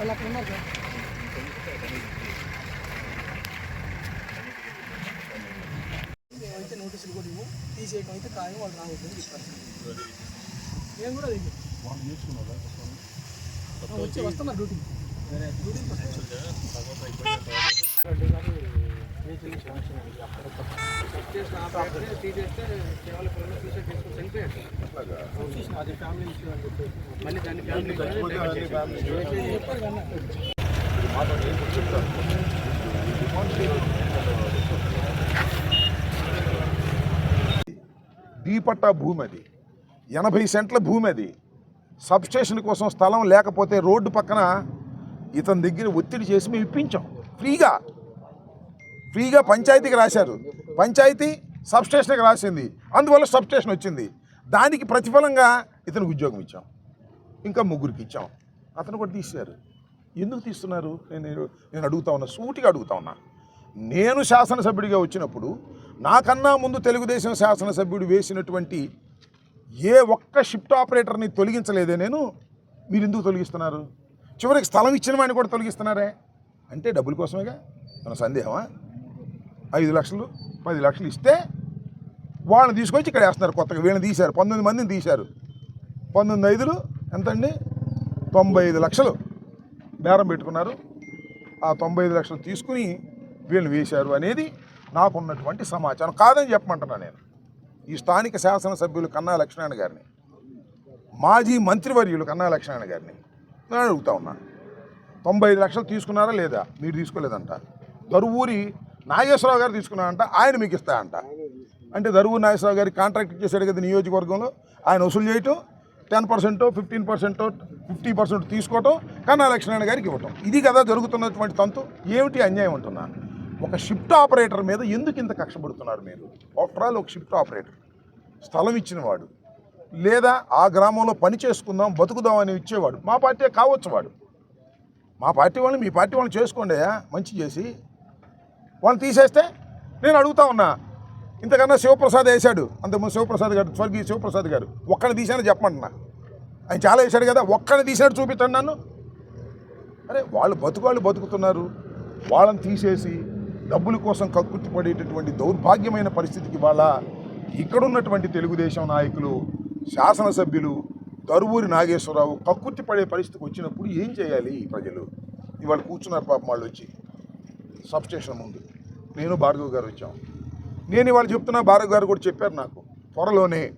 వాళ్ళు అక్కడ ఉన్నారు సార్ అయితే నోటీసులు కూడా ఇవ్వు తీసేయటం అయితే ఖాయం వాళ్ళు రావద్దు అని చెప్పారు నేను కూడా అది వచ్చి వస్తున్నా డ్యూటీ డీపట్టా భూమి అది ఎనభై సెంట్ల భూమి అది సబ్స్టేషన్ కోసం స్థలం లేకపోతే రోడ్డు పక్కన ఇతని దగ్గర ఒత్తిడి చేసి మేము ఇప్పించాం. ఫ్రీగా. ఫ్రీగా పంచాయతీకి రాశారు. పంచాయతీ సబ్స్టేషన్కి రాసింది. అందువల్ల సబ్స్టేషన్ వచ్చింది. దానికి ప్రతిఫలంగా ఇతనికి ఉద్యోగం ఇచ్చాం. ఇంకా ముగ్గురికి ఇచ్చాం. అతను కూడా తీశారు. ఎందుకు తీస్తున్నారు? నేను నేను అడుగుతా ఉన్నా సూటిగా అడుగుతా ఉన్నా. నేను శాసనసభ్యుడిగా వచ్చినప్పుడు నాకన్నా ముందు తెలుగుదేశం శాసనసభ్యుడు వేసినటువంటి ఏ ఒక్క షిఫ్ట్ ఆపరేటర్ని తొలగించలేదే నేను. మీరు ఎందుకు తొలగిస్తున్నారు? చివరికి స్థలం ఇచ్చిన వాడిని కూడా తొలగిస్తున్నారే? అంటే డబ్బుల కోసమేగా? మన సందేహమా? ఐదు లక్షలు పది లక్షలు ఇస్తే వాళ్ళని తీసుకొచ్చి ఇక్కడ వేస్తున్నారు కొత్తగా. వీళ్ళని తీశారు. పంతొమ్మిది మందిని తీశారు. పంతొమ్మిది ఐదులు ఎంతండి? తొంభై ఐదు లక్షలు బేరం పెట్టుకున్నారు. ఆ తొంభై ఐదు లక్షలు తీసుకుని వీళ్ళు వేశారు అనేది నాకున్నటువంటి సమాచారం. కాదని చెప్పమంటున్నా నేను. ఈ స్థానిక శాసనసభ్యులు కన్నా లక్ష్మణ గారిని మాజీ మంత్రివర్యులు కన్నా లక్ష్మణ గారిని నేను అడుగుతా ఉన్నాను తొంభై ఐదు లక్షలు తీసుకున్నారా లేదా? మీరు తీసుకోలేదంట. దరువూరి నాగేశ్వరరావు గారు తీసుకున్నారంట ఆయన మీకు ఇస్తాయంట అంటే దరువూరి నాగేశ్వరరావు గారికి కాంట్రాక్ట్ ఇచ్చేసాడు కదా నియోజకవర్గంలో ఆయన వసూలు చేయటం టెన్ పర్సెంటో ఫిఫ్టీన్ పర్సెంటో ఫిఫ్టీ పర్సెంట్ తీసుకోవటం కన్నా లక్ష్మణ్ గారికి ఇవ్వటం. ఇది కదా జరుగుతున్నటువంటి తంతు. ఏమిటి అన్యాయం అంటున్నాను ఒక షిఫ్ట్ ఆపరేటర్ మీద ఎందుకు ఇంత కష్టపడుతున్నారు మీరు? ఆఫ్టర్ ఆల్ ఒక షిఫ్ట్ ఆపరేటర్ స్థలం ఇచ్చినవాడు. లేదా ఆ గ్రామంలో పని చేసుకుందాం బతుకుదాం అని ఇచ్చేవాడు. మా పార్టీ కావచ్చు వాడు. మా పార్టీ వాళ్ళని మీ పార్టీ వాళ్ళని చేసుకోండి మంచి చేసి. వాళ్ళని తీసేస్తే నేను అడుగుతా ఉన్నా. ఇంతకన్నా శివప్రసాద్ వేశాడు. అంతకుముందు శివప్రసాద్ గారు స్వర్గీయ శివప్రసాద్ గారు ఒక్కడిని తీసానని చెప్పమంటున్నా. ఆయన చాలా వేశాడు కదా ఒక్కడిని తీసాడు చూపించండి నన్ను. అరే వాళ్ళు బతుకువాళ్ళు బతుకుతున్నారు. వాళ్ళని తీసేసి డబ్బుల కోసం కక్కుర్తిపడేటటువంటి దౌర్భాగ్యమైన పరిస్థితికి వాళ్ళ ఇక్కడున్నటువంటి తెలుగుదేశం నాయకులు శాసనసభ్యులు తరువూరి నాగేశ్వరరావు కక్కుర్తి పడే పరిస్థితికి వచ్చినప్పుడు ఏం చేయాలి ఈ ప్రజలు? ఇవాళ కూర్చున్నారు పాపం వాళ్ళు వచ్చి. సబ్స్టేషన్ ముందు. నేను భార్గవ్ గారు వచ్చాం. నేను ఇవాళ చెప్తున్నా భార్గవ్ గారు కూడా చెప్పారు నాకు. త్వరలోనే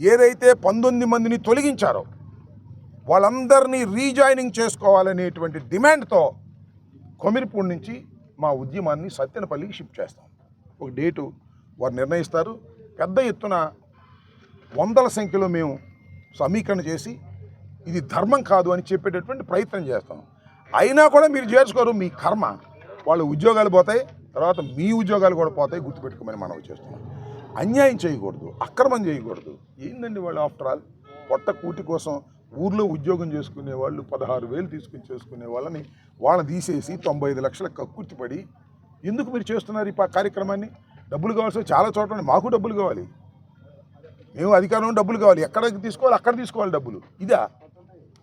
ఏదైతే పంతొమ్మిది మందిని తొలగించారో వాళ్ళందరినీ రీజాయినింగ్ చేసుకోవాలనేటువంటి డిమాండ్తో కొమిరిపూడి నుంచి మా ఉద్యమాన్ని సత్యనపల్లికి షిఫ్ట్ చేస్తాం. ఒక డేటు వారు నిర్ణయిస్తారు. పెద్ద ఎత్తున వందల సంఖ్యలో మేము సమీకరణ చేసి ఇది ధర్మం కాదు అని చెప్పేటటువంటి ప్రయత్నం చేస్తాం. అయినా కూడా మీరు చేర్చుకోరు మీ కర్మ. వాళ్ళ ఉద్యోగాలు పోతాయి. తర్వాత మీ ఉద్యోగాలు కూడా పోతాయి గుర్తుపెట్టుకోమని మనం చేస్తున్నాం. అన్యాయం చేయకూడదు అక్రమం చేయకూడదు. ఏంటండి వాళ్ళు ఆఫ్టర్ ఆల్ పొట్ట కూటి కోసం ఊర్లో ఉద్యోగం చేసుకునే వాళ్ళు పదహారు వేలు తీసుకుని చేసుకునే వాళ్ళని వాళ్ళని తీసేసి తొంభై ఐదు లక్షల కక్కుర్తిపడి ఎందుకు మీరు చేస్తున్నారు ఈ కార్యక్రమాన్ని? డబ్బులు కావాల్సి చాలా చోట్ల మాకు డబ్బులు కావాలి. మేము అధికారంలో డబ్బులు కావాలి. ఎక్కడికి తీసుకోవాలి? అక్కడ తీసుకోవాలి డబ్బులు. ఇదా?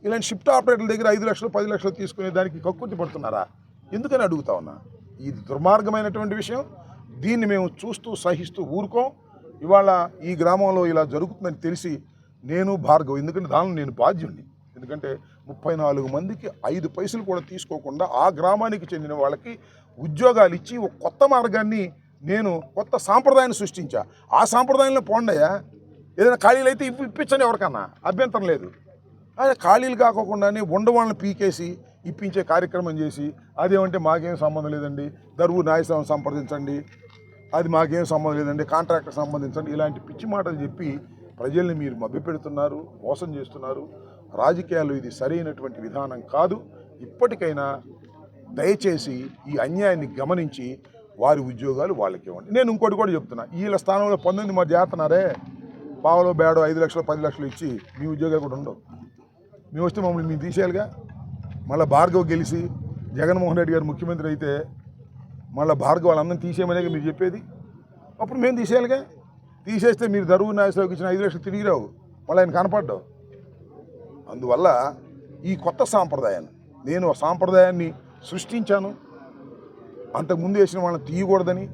ఇలాంటి షిఫ్ట్ ఆపరేటర్ల దగ్గర ఐదు లక్షలు పది లక్షలు తీసుకునే దానికి కక్కుర్తి పడుతున్నారా? ఎందుకని అడుగుతా ఉన్నా? ఇది దుర్మార్గమైనటువంటి విషయం. దీన్ని మేము చూస్తూ సహిస్తూ ఊరుకోం. ఇవాళ ఈ గ్రామంలో ఇలా జరుగుతుందని తెలిసి నేను భార్గవ్ ఎందుకంటే దానిలో నేను బాధ్యుణ్ణి. ఎందుకంటే ముప్పై నాలుగు మందికి ఐదు పైసలు కూడా తీసుకోకుండా ఆ గ్రామానికి చెందిన వాళ్ళకి ఉద్యోగాలు ఇచ్చి ఒక కొత్త మార్గాన్ని నేను కొత్త సాంప్రదాయాన్ని సృష్టించా. ఆ సాంప్రదాయంలో పోండయా ఏదైనా ఖాళీలు అయితే ఇప్పి ఇప్పించండి ఎవరికన్నా. అభ్యంతరం లేదు. అదే ఖాళీలు కాకోకుండానే ఉండవాళ్ళని పీకేసి ఇప్పించే కార్యక్రమం చేసి అదేమంటే మాకేం సంబంధం లేదండి. దరువు న్యాయస్థానం సంప్రదించండి. అది మాకేం సంబంధం లేదండి. కాంట్రాక్టర్ సంబంధించండి. ఇలాంటి పిచ్చి మాటలు చెప్పి ప్రజల్ని మీరు మభ్యపెడుతున్నారు మోసం చేస్తున్నారు. రాజకీయాలు ఇది సరైనటువంటి విధానం కాదు. ఇప్పటికైనా దయచేసి ఈ అన్యాయాన్ని గమనించి వారి ఉద్యోగాలు వాళ్ళకి ఇవ్వండి నేను ఇంకోటి కూడా చెప్తున్నా. వీళ్ళ స్థానంలో పంతొమ్మిది మంది చేస్తున్నారే? పావలో బేడో ఐదు లక్షలు పది లక్షలు ఇచ్చి మీ ఉద్యోగాలు కూడా ఉండవు. మేము వస్తే మమ్మల్ని మేము తీసేయాలిగా? మళ్ళీ భార్గవ్ గెలిచి జగన్మోహన్ రెడ్డి గారు ముఖ్యమంత్రి అయితే మళ్ళీ భార్గవ్ వాళ్ళందరినీ తీసేయమనే మీరు చెప్పేది? అప్పుడు మేము తీసేయాలిగా. తీసేస్తే మీరు దరువు నాయసరావుకి ఇచ్చిన ఐదు లక్షలు తిరిగి రావు. మళ్ళీ ఆయన కనపడ్డావు అందువల్ల ఈ కొత్త సాంప్రదాయాన్ని నేను ఆ సాంప్రదాయాన్ని సృష్టించాను. అంతకుముందు వేసిన వాళ్ళని తీయకూడదని